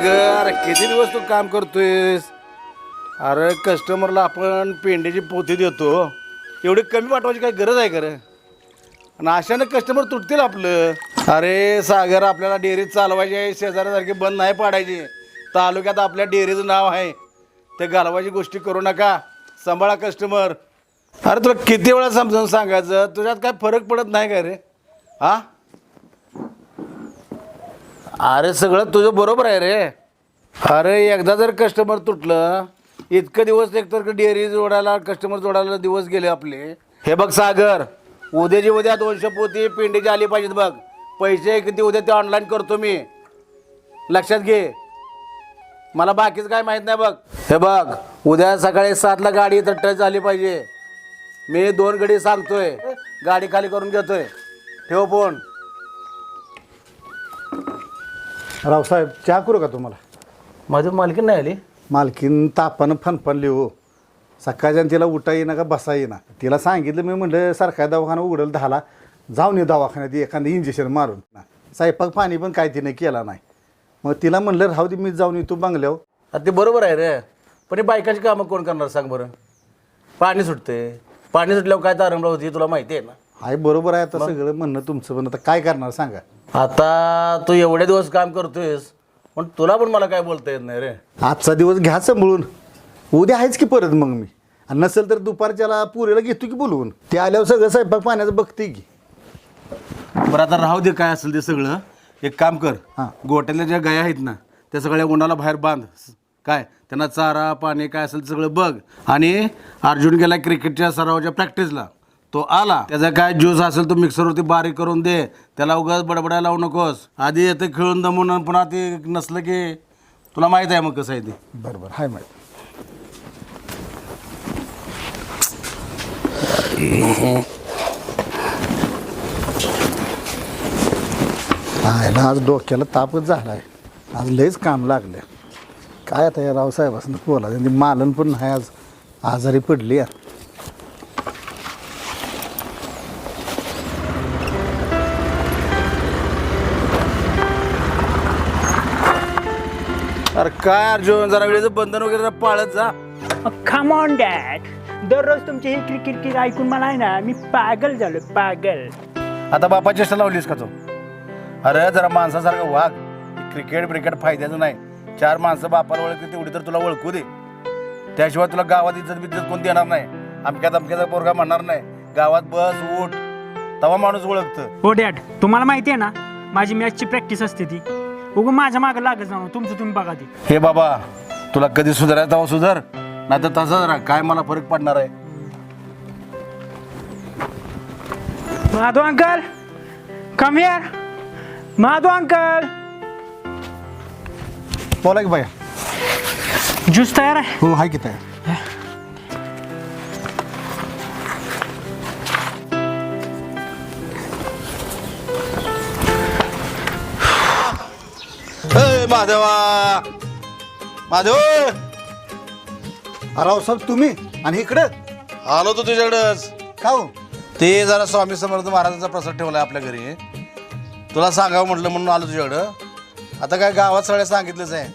अरे किती दिवस तू काम करतोयस? अरे कस्टमरला आपण पेंड्याची पोथी देतो. एवढी कमी पाठवायची काय गरज आहे खरं आणि अशाने कस्टमर तुटतील आपलं. अरे सागर आपल्याला डेअरी चालवायची आहे शेजाऱ्यासारखी बंद नाही पाडायची. तालुक्यात आपल्या डेअरीचं नाव आहे. ते घालवायची गोष्टी करू नका. सांभाळा कस्टमर अरे तुला किती वेळा समजावून सांगायचं? तुझ्यात काय फरक पडत नाही का रे? हा? अरे सगळं तुझं बरोबर आहे रे. अरे एकदा जर कस्टमर तुटलं इतकं दिवस एकतर डेअरी जोडायला कस्टमर जोडायला दिवस गेले आपले. हे बघ सागर उद्याची उद्या दोनशे पोती पिंडीची आली पाहिजेत बघ. पैसे किती उद्या ते ऑनलाईन करतो मी. लक्षात घे. मला बाकीचं काय माहीत नाही बघ. हे बघ उद्या सकाळी सातला गाडी इथं टच आली पाहिजे. मी दोन गडी सांगतोय. गाडी खाली करून घेतोय. ठेव फोन. रावसाहेब चहा करू का तुम्हाला? माझी मालकी नाही आली. मालकीन तापानं फनफनली हो. सकाळच्या तिला उठा येईना का बसा येईना? तिला सांगितलं मी म्हणलं सरकारी दवाखाना उघडेल दहाला. जाऊन ये दवाखान्यात एखादं इंजेक्शन मारून. स्वयंपाक पाणी पण काय तिने केला नाही. मग तिला म्हणलं राहू दे मी जाऊन येतो बंगल्यावर. आता ते बरोबर आहे रे. पण हे बायकाची कामं कोण करणार सांग बरं? पाणी सुटते पाणी सुटल्यावर काय तारंबळा होती तुला माहिती आहे ना? आहे बरोबर आहे आता सगळं म्हणणं तुमचं पण आता काय करणार सांगा. आता तू एवढे दिवस काम करतोयस पण तुला पण मला काय बोलता येत नाही रे. आजचा दिवस घ्या सांभाळून. उद्या आहेच की परत मग मी. आणि नसेल तर दुपारच्याला पुरीला घेतो की बोलवून. ते आल्यावर सगळं स्वयंपाक पाण्याचं बघते की. बरं आता राहू दे काय असेल ते सगळं. एक काम कर. हां. गोट्यातल्या ज्या गाया आहेत ना त्या सगळ्या उन्हाला बाहेर बांध. काय? त्यांना चारा पाणी काय असेल ते सगळं बघ. आणि अर्जुन गेला क्रिकेटच्या सरावाच्या प्रॅक्टिसला तो आला. त्याचा काय ज्यूस असेल तो मिक्सरवरती बारीक करून दे. त्याला उगाच बडबडायला लावू नकोस. आधी येते खेळून दमून पुन्हा ते नसलं की तुला माहीत आहे मग कसं आहे ते. बरोबर हाय माहिती ना आज डोक्याला तापच झाला आहे आज लयच काम लागलं काय आता या रावसाहेबासनं बोला त्यांनी मालन पण नाही आज. आजारी पडली यार. अरे काय अर्जुन जरा वेळेचं बंधन वगैरे जरा पाळत जा. कम ऑन डॅड दररोज तुमची ही क्रिकेट किट ऐकून मला आहे ना मी पागल झालो पागल. आता बापा चेष्टा लावलीस का तू? अरे जरा माणसासारखं वाघ क्रिकेट ब्रिकेट फायद्याचं नाही. चार माणसं बापाला ओळखते तेवढी तर तुला ओळखू दे. त्याशिवाय तुला गावात इज्जत बिज्जत कोण देणार नाही. अमक्यात अमक्याचा पोरगा म्हणणार नाही. गावात बस उठ. तवा माणूस ओळखतं. हो डॅड तुम्हाला माहिती आहे ना माझी मॅचची प्रॅक्टिस असते ती. उगं माझ्या मागं लागत जाणं तुमचं तुम्ही बघा ती. हे बाबा तुला कधी सुधारायचं तेव्हा सुधार? नाही तर तसंच राहा काय मला फरक पडणार आहे? Madhav uncle come here Madhav uncle. बोला की बाया ज्यूस तयार आहे? हो हाय की तयार. माधवा. माधव. रावसाहेब तुम्ही? आणि इकडं? आलो तो तुझ्याकडंच. का हो? ते जरा स्वामी समर्थ महाराजांचा प्रसाद ठेवलाय आपल्या घरी. तुला सांगावं म्हटलं म्हणून आलो तुझ्याकडं. आता काय गावात सगळ्या सांगितलंच आहे.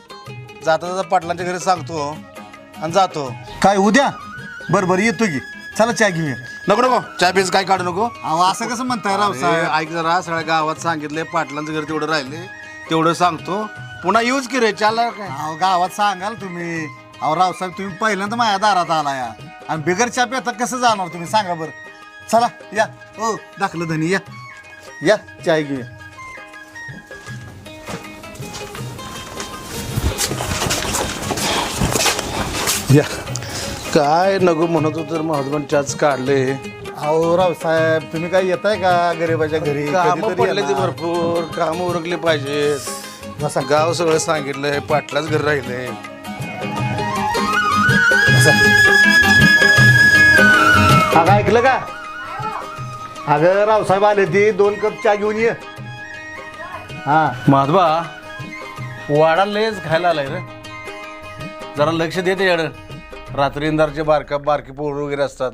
जाता जाता पाटलांच्या घरी सांगतो. आणि जातो. काय उद्या? बरं बरं येतो की. चला चहा घेऊया. नको नको. चहा पीस काय काढू नको? अहो असं कसं म्हणताय रावसाहेब अरे, ऐक जरा सगळ्या गावात सांगितले पाटलांचं घर तेवढं राहिले. तेवढं सांगतो. पुन्हा यूज की रे चालणार काय? अहो गावात सांगाल तुम्ही. अहो रावसाहेब तुम्ही पहिल्यांदा माझ्या दारात आला या आणि बिगर चाप आता कसं जाणार तुम्ही? सांगा बरं. चला या. हो दाखलं धनी या. या चाय घेऊया. या. काय नको म्हणत होतं महाजमन चहाच काढले. अहो रावसाहेब तुम्ही काय येताय का गरीबाच्या घरी? काम कधीतरी पडले ते येणार. भरपूर काम उरकले पाहिजेत. बसा. गाव सगळं सांगितलंय पाटलाच घर राहिले अगं ऐकलं का? अगं रावसाहेब आले ती दोन कप चहा घेऊन ये. हा. माधवा वाडा लयच खायला आलाय रे. जरा लक्ष दे त्याच्याकडं. रात्री इंदारचे बारका बारकी पोरं वगैरे असतात.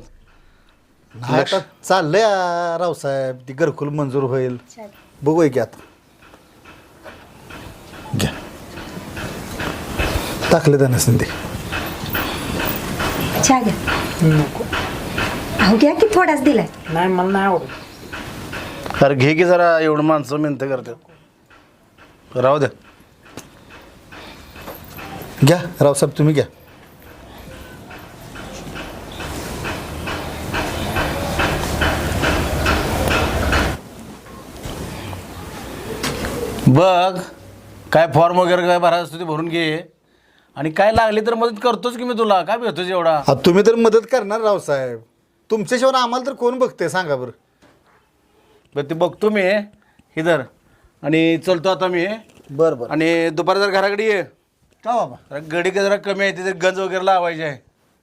नाही आता चाललंय आ, रावसाहेब ती घरकुल मंजूर होईल. बघूया की आता. घ्या. टाकले त्यानं ते चहा घ्या. नको. अहो घ्या की थोडाच दिलाय. नाही मला नाही आवडत. अरे घे की जरा एवढं माणसं मिनतं करतात. राहू द्या. घ्या रावसाहेब तुम्ही घ्या. बघ काय फॉर्म वगैरे काय भरायचं असतो ते भरून घे. आणि काय लागली तर मदत करतोच की मी तुला. काय भेटतोच एवढा? तुम्ही तर मदत करणार रावसाहेब तुमच्याशिवाय आम्हाला तर कोण बघते सांगा बरं. बरं ते बघतो मी. इधर. आणि चलतो आता मी. बरं बरं. आणि दुपारी जर घराकडे ये. का बाबा? जरा गडी का जरा कमी आहे तिथे गंज वगैरे लावायचे आहे.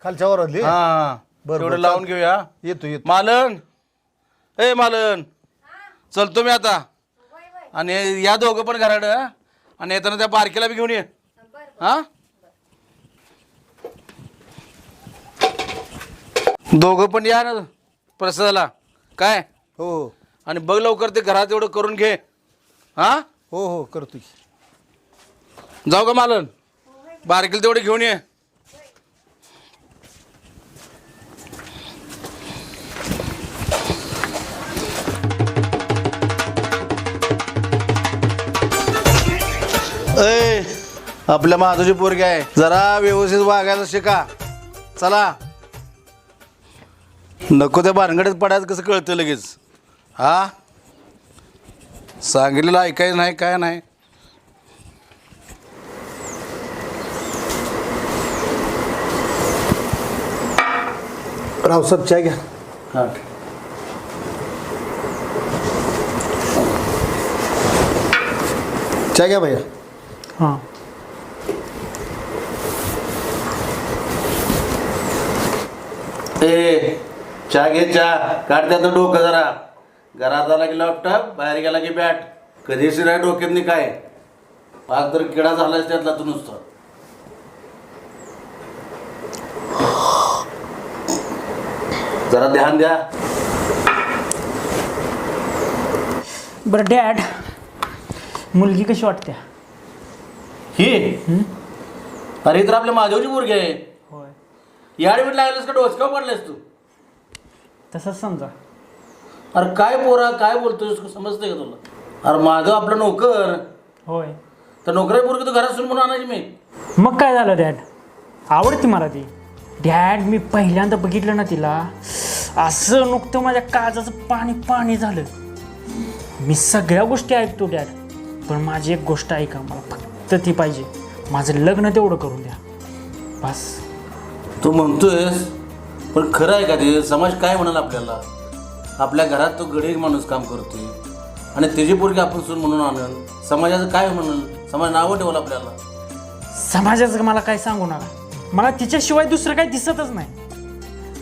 खालच्या वरातली? हा. बरं, तेवढं बरं, लावून घेऊया. येतो येतो. मालन. ए मालन. चलतो मी आता. आणि या दोघं पण घराड आणि येताना त्या बारकीला बी घेऊन ये. हा? दोघं पण या ना प्रसादाला. काय? हो आणि बघ लवकर ते घरात एवढं करून घे. हा? हो हो करतो की जाऊ का मालन? बारकीला तेवढे घेऊन ये. आपल्या माझोची पोरगी आहे. जरा व्यवस्थित वागायला शिका. चला. नको त्या भानगडीत पडायचं कसं कळतं लगेच. हा? सांगितलेलं ऐकायचं नाही काय नाही. रावसाहेब चहा घ्या. हां. चहा घ्या भैया. हां. ए चहा घे चहा. काढ त्याचं डोकं जरा. घरात आला की लॅपटॉप बाहेर गेला की बॅट कधीच नाही डोक्यात नाही काय आज तर किडा झालाच त्यातला तू नुसतं. जरा ध्यान द्या. बरं डॅड मुलगी कशी वाटते? ही. अरे तर आपल्या माझ्यावची पोरगी आहे. होय. याड बीट लागलेस का डोसकाव पडलेस तू? तसंच समजा. अरे काय पोरा काय बोलतोयस? समजतंय का तुला? अरे माझं आपलं नोकर. होय. तर नोकरी पोरगी तू घरात सुन म्हणून आणायची मी. मग काय झालं डॅड आवडते मला ती. डॅड मी पहिल्यांदा बघितलं ना तिला. असं नुकतं माझ्या काजाचं पाणी पाणी झालं. मी सगळ्या गोष्टी ऐकतो डॅड पण माझी एक गोष्ट ऐका मला फक्त ती पाहिजे. माझं लग्न तेवढं करून द्या. बस. तू म्हणतोयस पण खरं आहे का ते? समाज काय म्हणाल आपल्याला? आपल्या घरात तो गडे माणूस काम करतोय. आणि त्याची पोरगी आपण सून म्हणून आणल. समाजाचं काय म्हणल? समाज नावं ठेवलं आपल्याला. समाजाचं मला काय सांगू नका. मला तिच्याशिवाय दुसरं काही दिसतच नाही.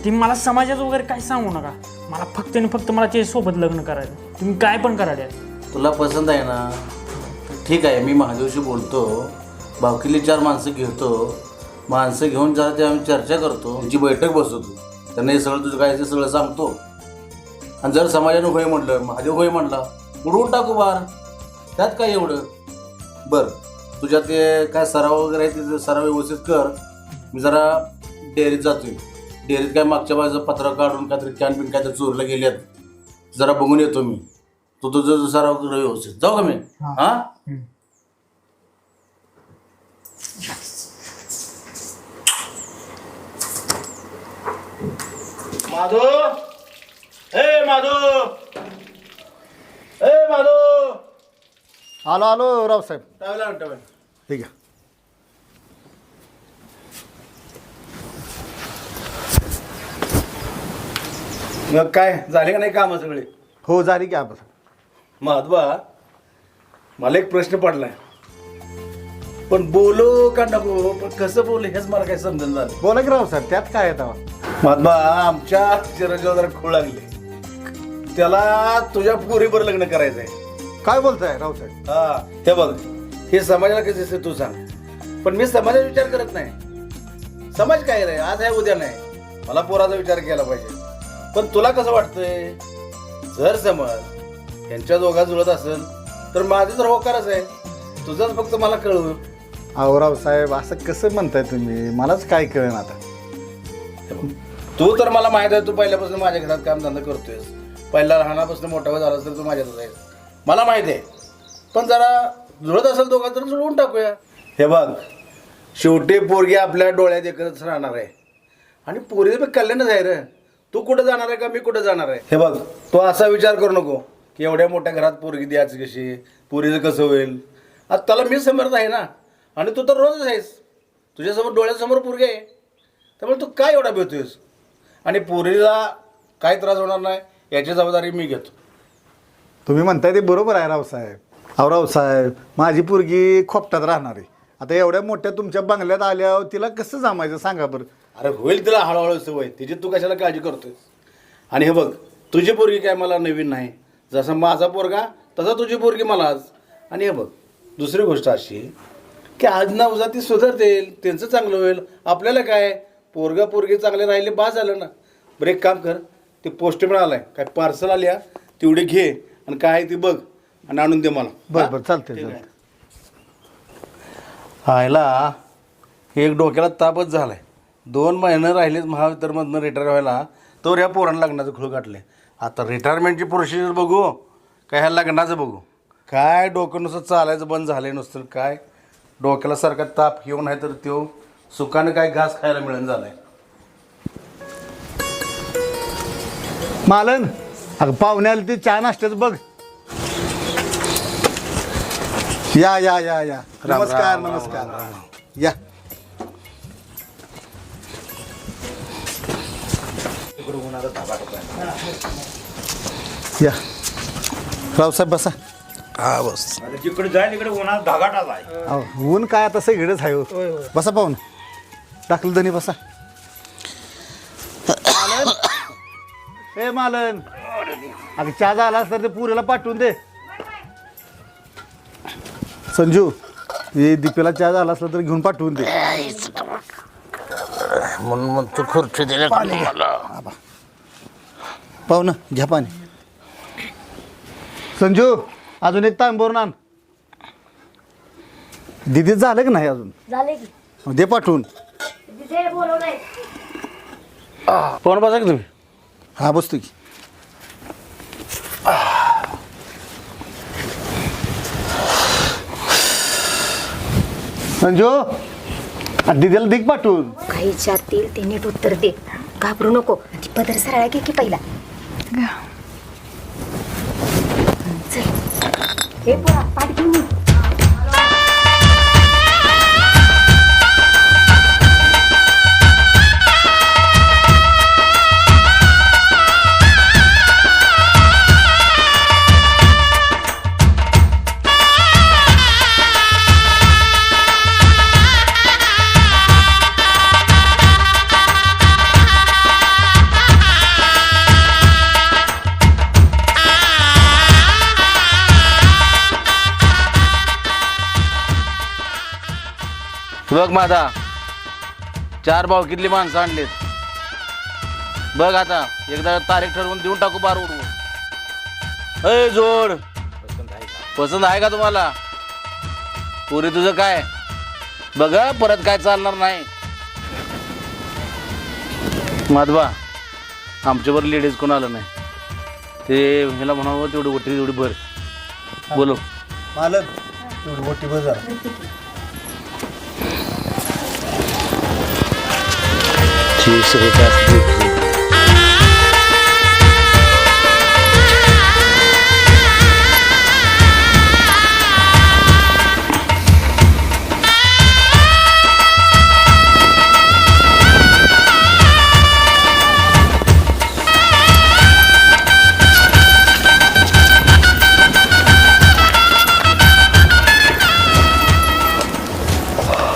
ती मला समाजाचं वगैरे काय सांगू नका. मला फक्त आणि फक्त मला तिच्यासोबत लग्न करायचं. तुम्ही काय पण करा डॅड तुला पसंत आहे ना? ठीक आहे मी महादेवशी बोलतो. भावकिली चार माणसं घेतो. माणसं घेऊन जरा ते आम्ही चर्चा करतो. त्यांची बैठक बसवतो. त्यांना हे सगळं तुझं काय ते सगळं सांगतो. आणि जर समाजानं होय म्हटलं महादेव होय म्हटला उडवून टाकू बार. त्यात काय एवढं? बरं तुझ्या ते काय सराव वगैरे आहे ते सराव व्यवस्थित कर. मी जरा डेअरीत जातोय. डेअरीत काय मागच्या बाजूचं पत्र काढून काहीतरी कॅन बिन काहीतरी चोरलं गेल्यात जरा बघून येतो मी. तू तुझं जो सराव कर व्यवस्थित. जाऊ का मी? हा. माधो ए माधो ए माधो आलो आलो रावसाहेब टावेल आण, टावेल. ठीक आहे. मग काय झाले का नाही काम सगळे? हो झाली की आपण माधवा मला एक प्रश्न पडलाय. पण बोलो का नको? पण कसं बोलू? हेच मला काही समजून झालं बोला की रावसाहेब त्यात काय तेव्हा? माधवा आमच्या चिरंजीव जरा खूळ लागले. त्याला तुझ्या पोरीवर लग्न करायचंय. काय बोलताय रावसाहेब हा हे बघ हे समाजाला कसं दिसतं तू सांग. पण मी समाजाचा विचार करत नाही. समाज काय रे? आज आहे उद्या नाही. मला पोराचा विचार केला पाहिजे. पण तुला कसं वाटतंय? जर समज यांच्या दोघा जुळत असेल तर माझं तर होकारच आहे. तुझंच फक्त मला कळू अहो रावसाहेब असं कसं म्हणताय तुम्ही? मलाच काय कळेन आता. तू तर मला माहीत आहे तू पहिल्यापासून माझ्या घरात काम धंदा करतोयस. पहिला लहानापासून मोठा झाला तर तू माझ्यातच आहेस. मला माहीत आहे. पण जरा जुळत असेल दोघा तर जुळवून टाकूया. हे बघ शेवटी पोरगी आपल्या डोळ्यात एकच राहणार आहे. आणि पोरीचं बी कल्याणच आहे रे. तू कुठं जाणार आहे का मी कुठं जाणार आहे? हे बघ तू असा विचार करू नको. की एवढ्या मोठ्या घरात पोरगी द्यायची कशी? पोरीचं कसं होईल? आता त्याला मी समर्थ आहे ना. आणि तू तर रोजच आहेस. तुझ्यासमोर डोळ्यासमोर पोरगी आहे. त्यामुळे तू काय एवढा भेटतोयस आणि पोरीला काय त्रास होणार नाही याची जबाबदारी मी घेतो. तुम्ही म्हणताय ते बरोबर आहे रावसाहेब अहो रावसाहेब माझी पोरगी खोपटात राहणार आहे. आता एवढ्या मोठ्या तुमच्या बंगल्यात आल्यावर तिला कसं जमायचं सांगा बरं. अरे होईल तिला हळूहळू सवय. तिची तू कशाला काळजी करतोयस? आणि हे बघ तुझी पोरगी काय मला नवीन नाही. जसा माझा पोरगा तसा तुझी पोरगी मला आज. आणि हे बघ दुसरी गोष्ट अशी की आज ना उद्या ती सुधारतील त्यांचं चांगलं होईल. आपल्याला काय? पोरगा पोरगी चांगले राहिले बाद झालं ना. बरं एक काम कर ते पोस्ट मिळालाय काय पार्सल आल्या तेवढी घे आणि काय आहे ती बघ आणि आणून दे मला. बरं बरं चालतंय चालतंय. हायला एक डोक्याला तापच झालाय. दोन महिने राहिलेच महावितरमधनं रिटायर व्हायला. तर ह्या पोरांना लग्नाचं खुळ गाठले आता रिटायरमेंटची प्रोसिजर बघू. काय ह्या लग्नाचं बघू. काय डोकं नुसतं चालायचं बंद झालंय नुसतं. काय? डोक्याला सारखा ताप घेऊन नाही तर त्यो सुखानं काय घास खायला मिळून झालाय. मालन अगं पाहुणे आली ती चहा नाश्त्याचं बघ. या या या या. नमस्कार नमस्कार. या. या. रावसाहेब बसा. हा बस. जिकडे जाईल तिकडे उन्हात धागाट आलाय अहो, ऊन काय आता सगळेच आहे हो. बसा पाहून. टाकलं धनी बसा. मालन? ए मालन. अगं चहा झाला असता ते पुरेला पाठवून दे. संजू हे दीपेला चहा झाला असला तर घेऊन पाठवून दे. म्हणून मग तू खुर्ची दिल्या पाहू ना घ्या. पाणी. संजू अजून एक तांब भरून आण. दिदीत झालं की नाही अजून? झाले की. दे पाठवून. तिथे बोलवलंय. कोण बसा की तुम्ही? हा बसतो की. संजू? आ, दीदीला दिग पाठवून. काही विचारतील ते नीट उत्तर दे. घाबरू नको. ती पदर सरळ घे की पहिला. चल. हे पोरा पाठ घेऊन ये. बघ माझा चार भावकीतली माणसं आणलीत. बघ आता एकदा तारीख ठरवून देऊन टाकू बार उडवून. अय जोड. पसंत आहे का तुम्हाला? पुरी तुझं काय? बघा परत काय चालणार नाही. माधवा आमच्यावर लेडीज कोण आलं नाही. ते ह्याला म्हणावं तेवढी मोठी तेवढी भर. बोलो. मालक एवढी मोठी बजार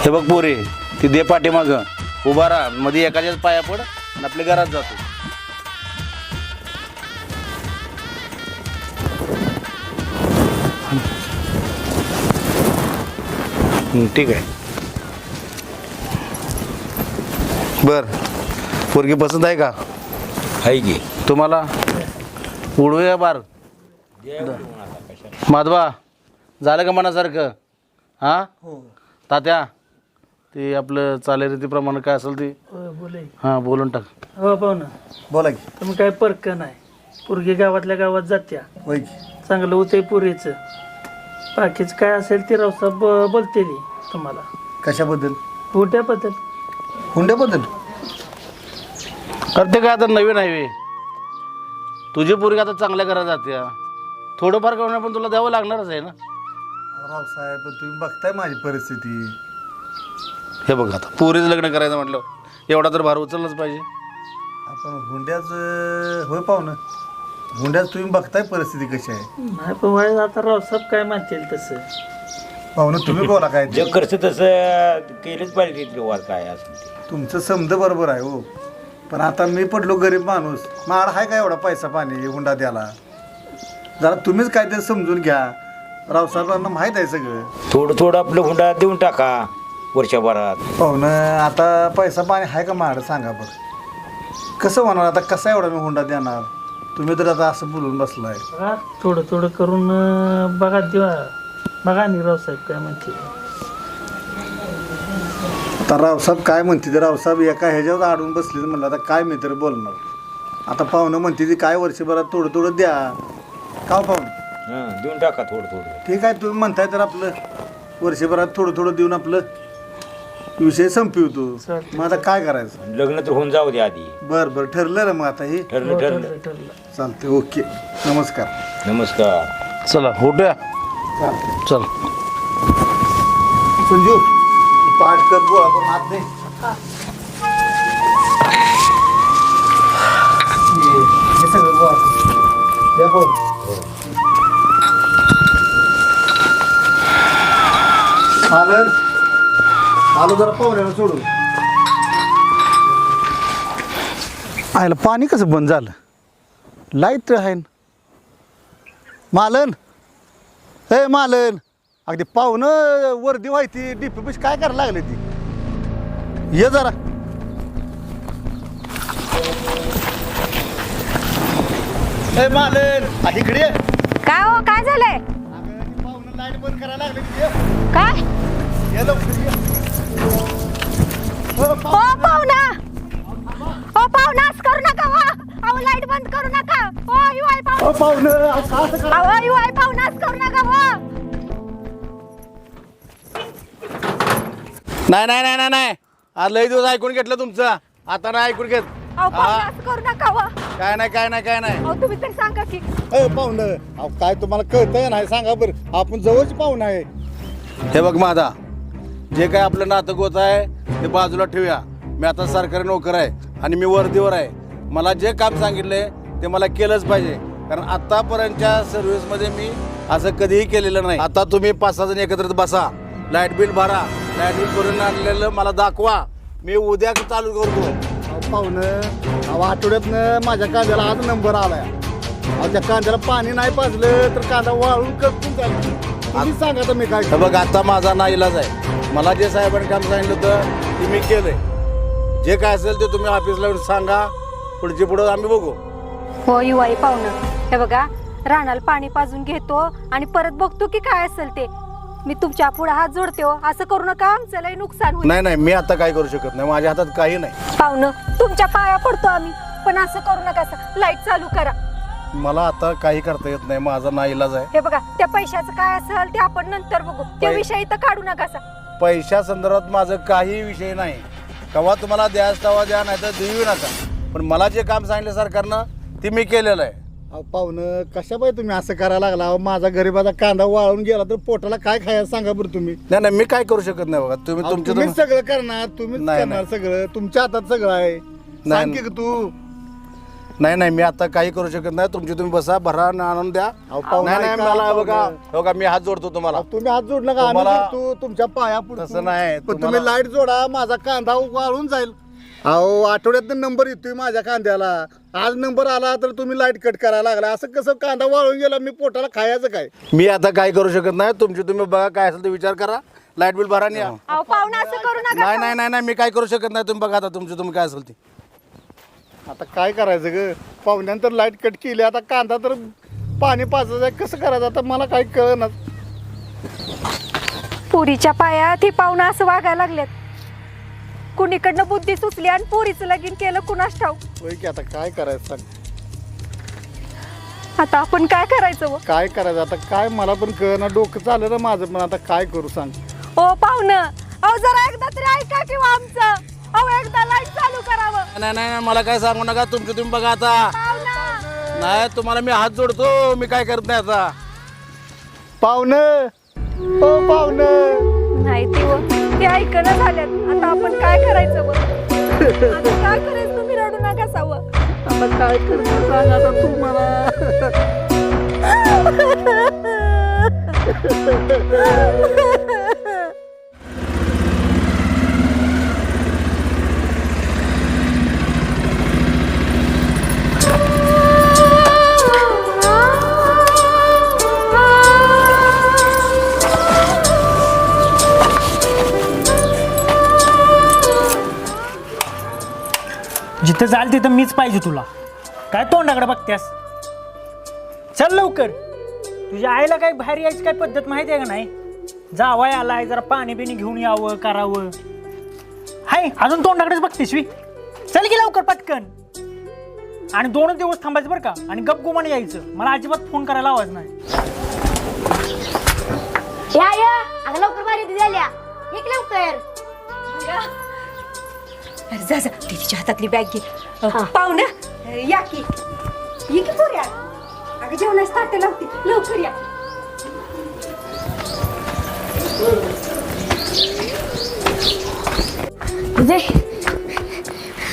हे बघ पोरे ती दे पाठीमाग उभा राहा. मध्ये एकाच्याच पाया पड आणि आपल्या घरात जातो हं, ठीक आहे. बर. पोरगी पसंत आहे का? आहे की. तुम्हाला? उडूया बार. माधवा झालं का मनासारखं? हां. तात्या ते आपलं चालीरीतीप्रमाणे काय असेल ते. बोले हां बोलून टाक. हो पाहुणं बोला की. तुम्ही काय परक नाही. पोरगी गावातल्या गावात जात्या. होय की. चांगलं होतंय पुरीचं. बाकीच काय असेल ते रावसाहेब ब- बोलतील तुम्हाला. कशाबद्दल? हुंड्याबद्दल. अरे ते काय आता नवीन आहे बे. तुझी पोरगी आता चांगल्या घरात जाते. थोडंफार करून पण तुला द्यावं लागणारच आहे ना. रावसाहेब पण तुम्ही बघताय माझी परिस्थिती. हे बघ आता पोरीचं लग्न करायचं म्हटलं एवढा तर भार उचललाच पाहिजे. आपण हुंड्याच होय पाहुणं. हुंड्याच तुम्ही बघताय परिस्थिती कशी आहे? नाही पण वाय आता रावसाहेब काय म्हणतील तसं? पाहुणं तुम्ही बोला काय ते. जग करतं तसं केलंच पाहिजे वाद काय असेल ते तुमचं समज बरोबर आहे हो. पण आता मी पडलो गरीब माणूस. माड आहे का एवढा पैसा पाणी हुंडा द्याला जरा तुम्हीच काहीतरी समजून घ्या. रावसाहेबांना माहीत आहे सगळं. थोडं थोडं आपलं हुंडा देऊन टाका. वर्षभरात पाहुणं आता पैसा पाणी आहे का माड सांगा बरं. कसं होणार? आता कसा एवढा मी हुंडा देणार? तुम्ही तर आता असं बोलून बसलाय. बघा थोडं थोडं करून अं, बघा देवा. बघा आणि रावसाहेब काय म्हणतील. आता रावसाहेब काय म्हणते ते रावसाहेब एका ह्याच्यावर अडून बसले म्हणलं आता काय मी तरी बोलणार? आता पाहुणं म्हणते ती काय वर्षभरात थोडं थोडं द्या. का हो पाहुणं? हं देऊन टाका थोडं थोडं. ठीक आहे तुम्ही म्हणताय तर आपलं. वर्षभरात थोडं थोडं देऊन आपलं. विषय संपवतो चालतंय. मग आता काय करायचं? लग्न तर होऊन जाऊ दे आधी. बरं बरं ठरलं ना मग आता हे. ठरलं ठरलं ठरलं. चालते ओके. नमस्कार. नमस्कार. चला उठूया. चालते चल. संजू पाठ कर गोळा करून हात नाही. हे हे सगळं. द्या. आलं आलो जरा पाहुण्याला सोडून आयला पाणी कसं बंद झालं लाइट आहे न. मालन ए मालन अगदी पाहुणं वर्दी व्हायची डीपी पिश काय करायला लागले ती ये जरा ए मालन आ, इकडे ये. काय हो काय झालंय पाहुणं लाइट बंद करायला लागले. काय. हो, पाहुणं. हो पाहुणा हो असं करू नका वा अहो लाइट बंद करू नका. हो यू आहे पाहुणा. हो. अहो यू आहे पाहुणा असं करू नका वा नाही नाही नाही नाही नाही. आज लई दिवस ऐकून घेतलं तुमचं. आता नाही ऐकून घेत. अहो पाहुणा हा, असं करू नका वा काय नाही काय नाही काय नाही. अहो तुम्ही तर सांगा की. ए, पाहुणं अहो, काय तुम्हाला कळतंय नाही सांगा बरं. आपण जवळची पाहुणं आहे. हे बघ माझा. जे काय आपलं नातं गोत आहे ते बाजूला ठेवूया. मी आता सरकारी नोकर आहे आणि मी वर्दीवर आहे. मला जे काम सांगितले ते मला केलंच पाहिजे. कारण आतापर्यंतच्या सर्व्हिसमध्ये मी असं कधीही केलेलं नाही. आता तुम्ही पाच सहा जण एकत्रित बसा. लाइट बिल भरा. लाइट बिल भरून आणलेलं मला दाखवा. मी उद्या चालू करतो. अहो, पाहुणं अहो आठवड्यातनं माझ्या कांद्याला आज नंबर आलाय. माझ्या कांद्याला पाणी नाही पाजलं तर कांदा वाळून करपून जाईल. तुम्ही सांगा तर मी काय हे बघ आता माझा ना इलाज आहे. मला जे साहेबांनी काम सांगितलं होतं ते मी केलंय. जे काय असेल ते तुम्ही ऑफिसला येऊन सांगा. पुढचे पुढं आम्ही बघू. हो यू आहे पाहुणं. हे बघा रानाला पाणी पाजून घेतो आणि परत बघतो की काय असेल ते. मी तुमच्यापुढे हात जोडते हो. असं करू नका आमचं लय नुकसान होईल. नाही नाही मी आता काय करू शकत नाही. माझ्या हातात काही नाही. पाहुणं तुमच्या पाया पडतो आम्ही. पण असं करू नका लाइट चालू करा. मला आता काही करता येत नाही माझा ना इलाज आहे. हे बघा त्या पैशाचं काय असेल ते आपण नंतर बघू. त्या पै- विषयी तर काढू नका असा. पैशा संदर्भात माझं काही विषय नाही. केव्हा तुम्हाला द्यास तवा द्या नाही तर देऊ नका. पण मला जे काम सांगितलं सरकारनं ते मी केलेलं आहे. अहो पाहुणं कशा पाहिजे तुम्ही असं करायला लागला? अहो माझा गरीबाचा कांदा वाळून गेला तर पोटाला काय खायला सांगा बरं तुम्ही? नाही नाही मी काय करू शकत नाही बघा. तुम्ही अहो, तुमच्या सगळं करणार तुम्हीच नाही, करणार सगळं. तुमच्या हातात सगळं आहे. सांग की तू. नाही नाही मी आता काही करू शकत नाही. तुमची तुम्ही बसा भरा आणि आणून द्या. अहो, पाहुणं नाही नाही ऐका, मला बघा पाहुणं. बघा मी हात जोडतो तुम्हाला. तुम्ही हात जोडला का आम्ही तुम्हाला- जोडतो तुमच्या पाया पुढे. तसं नाही, पण तुम्हाला- तुम्ही लाइट जोडा माझा कांदा वाळून जाईल. अहो आठवड्यात नंबर येतोय माझ्या कांद्याला. आज नंबर आला तर तुम्ही लाइट कट करायला लागला. असं कसं कांदा वाळून गेला मी पोटाला खायचं काय? मी आता काय करू शकत नाही. तुमची तुम्ही बघा काय असेल ते विचार करा. लाइट बिल भरा आणि या. अहो पाहुणं असं करू नका नाही नाही नाही नाही मी काय करू शकत नाही. तुम्ही बघा आता तुमची तुम्ही काय असेल ते. आता काय करायचं ग? पाहुण्यानंतर लाइट कट केली आता कांदा तर पाणी पाजायचं आहे. कसं करायचं? आता मला काही कळणार पुरीच्या पायात ही पाहुणं असं वागायला लागलेत. कुणीकडनं बुद्धी सुचली आणि पुरीचं लगीन केलं कुणास ठाऊ होय की आता काय करायचं सांग. आता आपण काय करायचं व? काय करायचं? आता काय मला पण कळना. डोकं चाललं ना माझं पण. आता काय करू सांग. ओ पाहुणं अहो जरा एकदा तरी ऐका किंवा आमचं. अहो एकदा लाइट चालू करावं. नाही नाही नाही, मला काय सांगू नका तुमचं तुम्ही बघा आता. नाही तुम्हाला मी हात जोडतो मी काय करत नाही आता. पाहुणं ओ पाहुणं. नाही ते व ते ऐकणं झाल्यात. आता आपण काय करायचं आता काय करायचं? तुम्ही रडू नका सावं. आता काय करतो सांग आता तू मला. तर जाल तिथं मीच पाहिजे तुला. काय तोंडाकडे बघतेस चल लवकर. तुझ्या आईला काय बाहेर यायची काय पद्धत माहिती आहे का नाही? जावाय आलाय जरा पाणी बिणी घेऊन यावं करावं. हाय अजून तोंडाकडेच बघतेस वी चल की लवकर पटकन. आणि दोन दिवस थांबायचं बरं का? आणि गपगुमान यायचं. मला अजिबात फोन करायला आवाज नाही. या या. अगं लवकर बारी दिदी एक लवकर? अरे जा जा. दीदीच्या हातातली बॅग घे. पाहुणं या की. ये की पोऱ्या अगं जेवणास ताट लावते. लवकर या.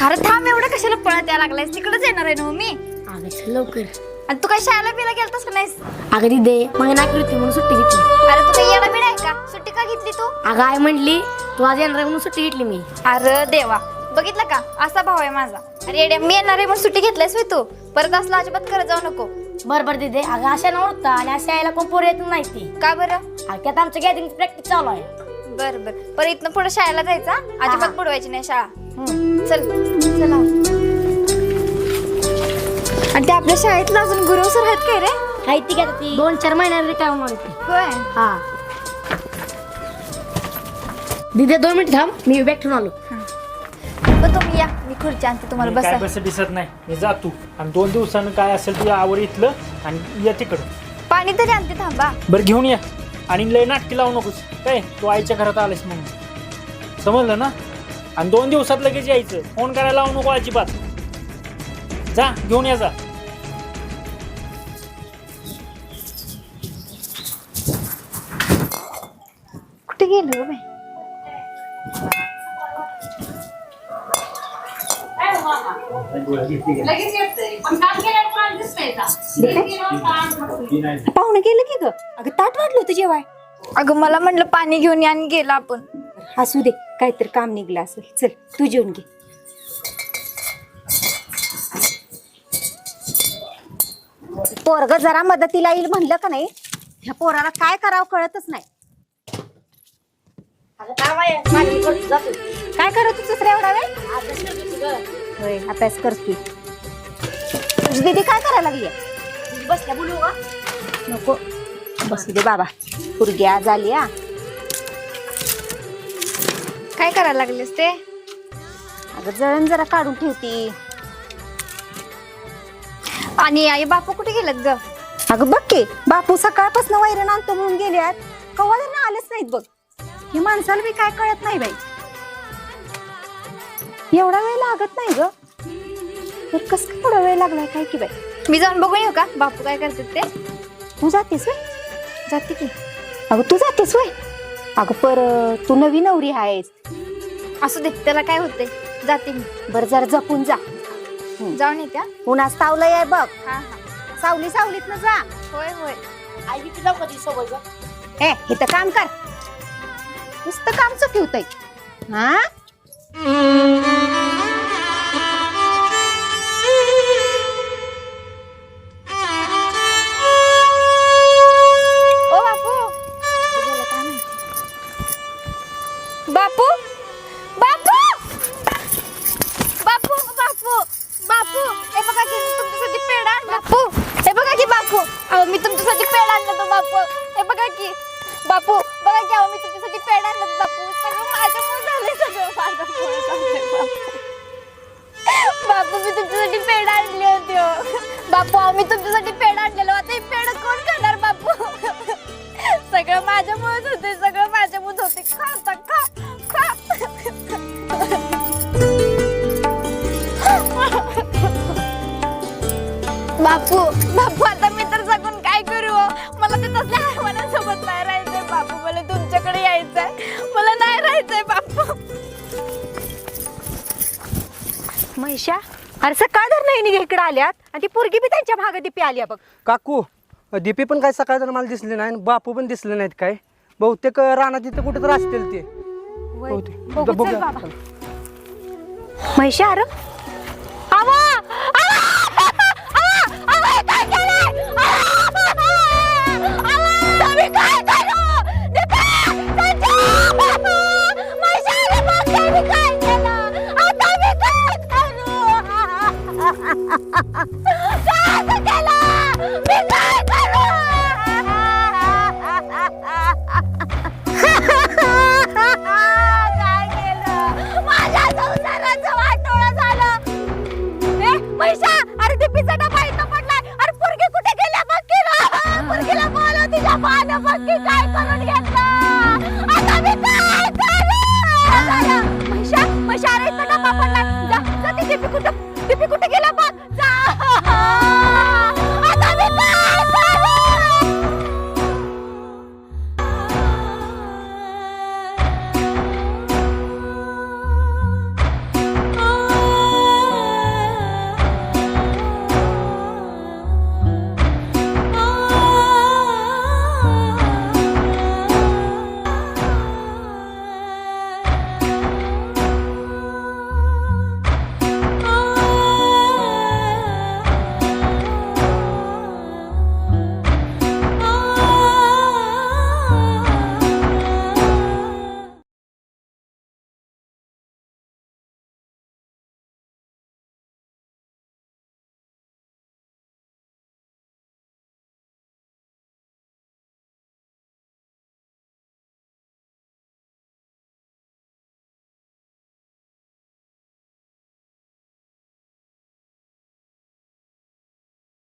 अरे थांब एवढं कशाला पळत यायला लागलायस? तिकडेच येणार आहे ना हो मी? अगं चल लवकर. आणि तू काय शाळेला बिला गेलतास का नाहीस? अगं दिदे मग नाकी होती म्हणून सुट्टी घेतली. अरे तू काही येडा बिडा आहे का? सुट्टी का घेतली तू? अगं आई म्हटली तू आज येणार आहे म्हणून सुट्टी घेतली मी. अरे देवा. बघितलं का? असा भाव आहे माझा. अरे येड्या मी येणार आहे म्हणून सुट्टी घेतलायस होय तू. परत असला अजिबात करत जाऊ नको. बरं बरं दिदे. अगं अशा नव्हता. आणि अशा यायला कोण पोर येत नाही ती. का बरं? अगं त्यात आमचं गॅदरिंग प्रॅक्टिस चालू आहे. बर बर. परत इथनं पुढे शाळेला जायचा अजिबात बुडवायची नाही शाळा. चल. चला. आणि ते आपल्या शाळेतला अजून गुरु सर आहेत काय रे? हाय ती काय ती? दोन चार महिन्याने काय म्हणते होय. हा. दिदे दोन मिनिट थांब. मी बॅग ठेवून आलो खुर्ची आणते तुम्हाला मी काय बसा. बस दिसत नाही. मी जातो. आणि दोन दिवसानं काय असेल तुझ्या आवर इथलं आणि या तिकडं. पाणी तरी आणते थांबा. बरं घेऊन या. आणि लय नाटकी लावू नकोस. काय तू आईच्या घरात आलेस म्हणून. समजलं ना? आणि दोन दिवसात लगेच यायचं. फोन करायला लावू नको अजिबात. जा घेऊन या जा. कुठे गेलो बाई? पाहुणं गेलं की ग? अगं ताट वाढलं होतं जेवाय. अगं मला म्हटलं पाणी घेऊन या आणि गेला आपण. असू दे. काहीतरी काम निघलं असेल. चल तू जेवून घे. पोरग जरा मदतीला येईल म्हणलं का नाही? ह्या पोराला काय करावं कळतच नाही. काय करत होतीस रे एवढा वेळ. होय अभ्यास करते तुझी दीदी काय करायला लागली? बसल्या बोलू का नको. बसू दे बाबा. पुरगी आज आली हा. काय करायला लागलेस ते? अगं जळण जरा काढून ठेवती. आणि आई बापू कुठे गेलेत ग? अगं बघ की बापू सकाळपासून वैरण आणतो म्हणून गेल्यात. कवा आलेच नाहीत बघ. हे माणसाला बी काय कळत नाही बाई. एवढा वेळ लागत नाही ग. तर कस काय एवढा वेळ लागलाय काय की बाई? मी जाऊन बघून येऊ का? बापू काय करतात ते? तू जातेस वय? जाते की. अगं तू जातेस वय? अगं पर तू नवी नवरी आहेस. असू दे त्याला काय होतंय? जाते मी. बरं जरा जपून जा. जाऊन येत्या उन्हाच तावलं आहे बघ. हा हा. सावली सावलीत जा. होय होय. आई किती जाऊ कधी सोबत गं? ए इथं काम कर. नुसतं कामच ठेवतय हा? तुमच्यासाठी पेड आणली होती हो. बापू आम्ही तुमच्यासाठी पेड आणलेलो. आता हे पेड कोण खाणार बापू? सगळं माझ्यामुळेच होते सगळं माझ्यामुळेच होते. खा आता, खा खा. बापू बापू आता मी तर जगून काय करू हो? मला ते तसल्या हवानासोबत नाही राहायचंय बापू. मला तुमच्याकडे यायचंय. मला नाही राहायचंय बापू. महिषा अरे सकाळ धर नाही इकडे आल्यात आणि ती पोरगी बी त्यांच्या भागात दिपी आली बघ काकू दीपी पण काय सकाळ मला दिसले नाही आणि बापू पण दिसले नाहीत काय बहुतेक रानात तिथे कुठे तर असतील ते वय. बहुतेक. बघू चल बघूया. बाबा महिषा अरे आवा!